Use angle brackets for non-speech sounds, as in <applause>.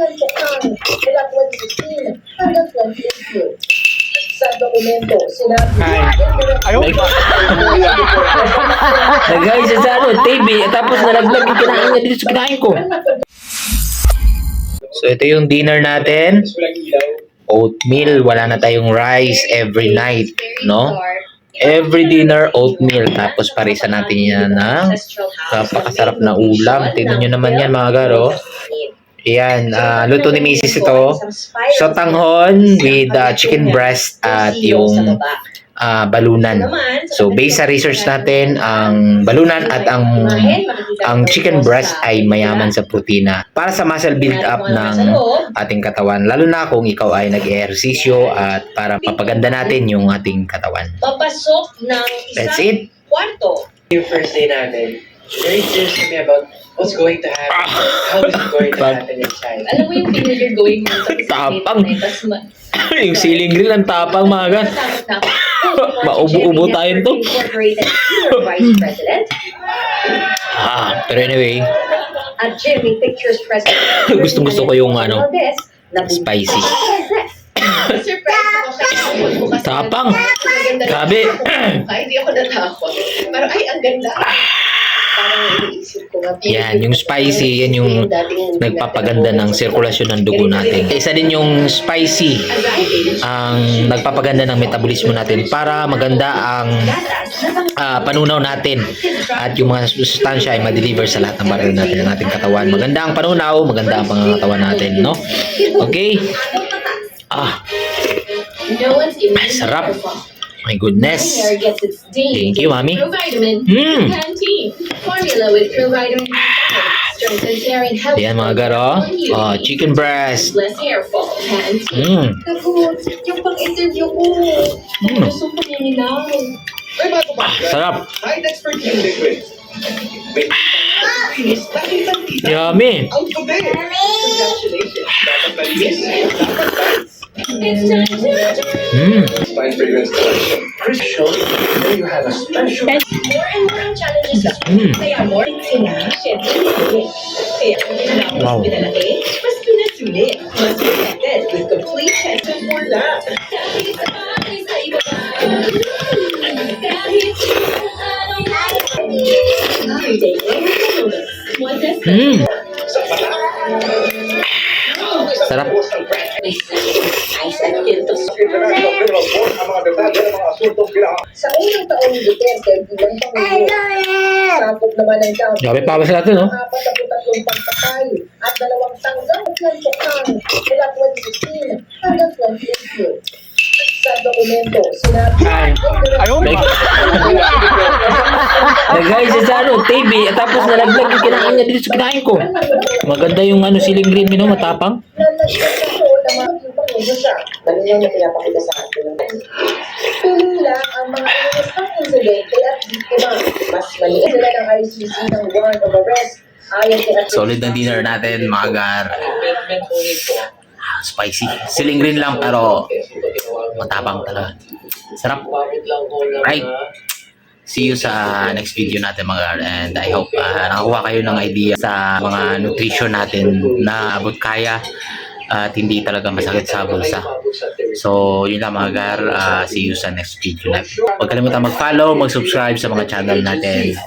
nantukan mula 2016 hanggang 2018. Sa dokumento, sinabi Ayaw. Nagay siya sa ano, TV, tapos nalaglag yung kinain niya dito sa kinain ko. So ito yung dinner natin. Oatmeal, wala na tayong rice every night, no? Every dinner, oatmeal. Tapos parisa natin yan ng napakasarap na ulam. Tingnan nyo naman yan mga garo. Yan, ah, luto ni Mrs. ito. Sotanghon with ah, chicken breast at yung ah, balunan. So based sa research natin, ang balunan at ang ang chicken breast ay mayaman sa protina para sa muscle build up ng ating katawan. Lalo na kung ikaw ay nag-ehersisyo at para papaganda natin yung ating katawan. Papasok ng That's isang it. kwarto. Yung first day natin, very serious to me about what's going to happen, how is it going to <laughs> happen inside. Alam mo yung feeling you're going mo sa <laughs> Tapang. Tapos ma- <laughs> yung ceiling grill ang tapang mga gan. Na. Maubo-ubo tayo nito. Incorporated Senior Vice President Ah, pero anyway, at Jimmy Pictures President. Gustong gusto ko yung ano, Valdez, na spicy. Surprise ako. Tapang. Grabe. Ay, hindi ako natakot. Pero ay, ang ganda. Parang iniisip ko nga. Yan, yung spicy, yan yung nagpapaganda ng sirkulasyon ng dugo natin. Isa din yung spicy ang nagpapaganda ng metabolismo natin para maganda ang ah, panunaw natin at yung mga sustansya ay ma-deliver sa lahat ng baril natin ng ating katawan. Maganda ang panunaw, maganda ang pangangatawan natin, no? Okay? Ah, Ay, sarap. My goodness. Hair gets its Thank you, Mami. Mm. Helps Ayan mga garo. Oh, chicken breast. less hair fall. Canteen. Mm. Naku, yung pang-interview ko. Mm. Gusto ko bago pa. Sarap. High expert yung liquid. Yummy. Congratulations. Dapat my previous you have a special. More and more challenges. Hmm. They are more sinasyet. With an A, with complete for Mm. Sarap. Sa unang taon ni Duterte bilang Pangulo, sakop naman ng count. Grabe pa ba sa natin, no? Apat na tatlong pagpatay at dalawang tanggang nantukan mula 2016 hanggang 2018. Sa dokumento, sinabi Ay. Ayaw pa. Nagay siya sa ano, TV, at tapos nalaglag yung kinain niya dito sa kinain ko. Maganda yung ano, ceiling green, know, matapang. mga yung pinapakita sa. Tuloy lang ang mga inis ng insidente at biktima. Mas maliit sila ng ICC ng warrant of arrest. Solid na dinner natin, mga gar. Spicy. Ceiling green lang, pero matapang talaga. Sarap. Right. See you sa next video natin mga gar. And I hope uh, nakakuha kayo ng idea sa mga nutrition natin na abot kaya at hindi talaga masakit sa bulsa. So, yun lang mga gar. Uh, see you sa next video natin. Huwag kalimutan mag-follow, mag-subscribe sa mga channel natin.